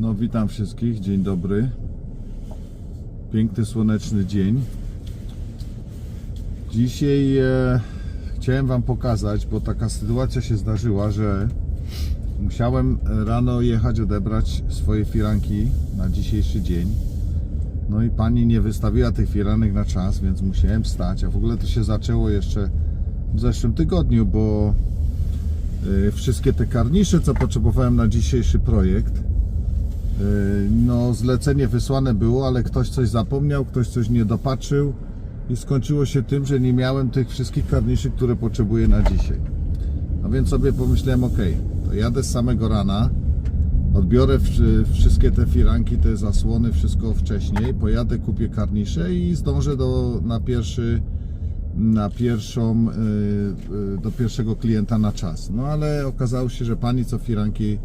No witam wszystkich, dzień dobry. Piękny słoneczny dzień. Dzisiaj e, chciałem Wam pokazać, bo taka sytuacja się zdarzyła, że musiałem rano jechać odebrać swoje firanki na dzisiejszy dzień. No i pani nie wystawiła tych firanek na czas, więc musiałem wstać. A w ogóle to się zaczęło jeszcze w zeszłym tygodniu, bo e, wszystkie te karnisze, co potrzebowałem na dzisiejszy projekt, no zlecenie wysłane było, ale ktoś coś zapomniał, ktoś coś nie dopatrzył i skończyło się tym, że nie miałem tych wszystkich karniszy, które potrzebuję na dzisiaj. No więc sobie pomyślałem, ok, to jadę z samego rana, odbiorę wszy- wszystkie te firanki, te zasłony, wszystko wcześniej, pojadę, kupię karnisze i zdążę do, na pierwszy na pierwszą, y, y, do pierwszego klienta na czas. No ale okazało się, że pani co firanki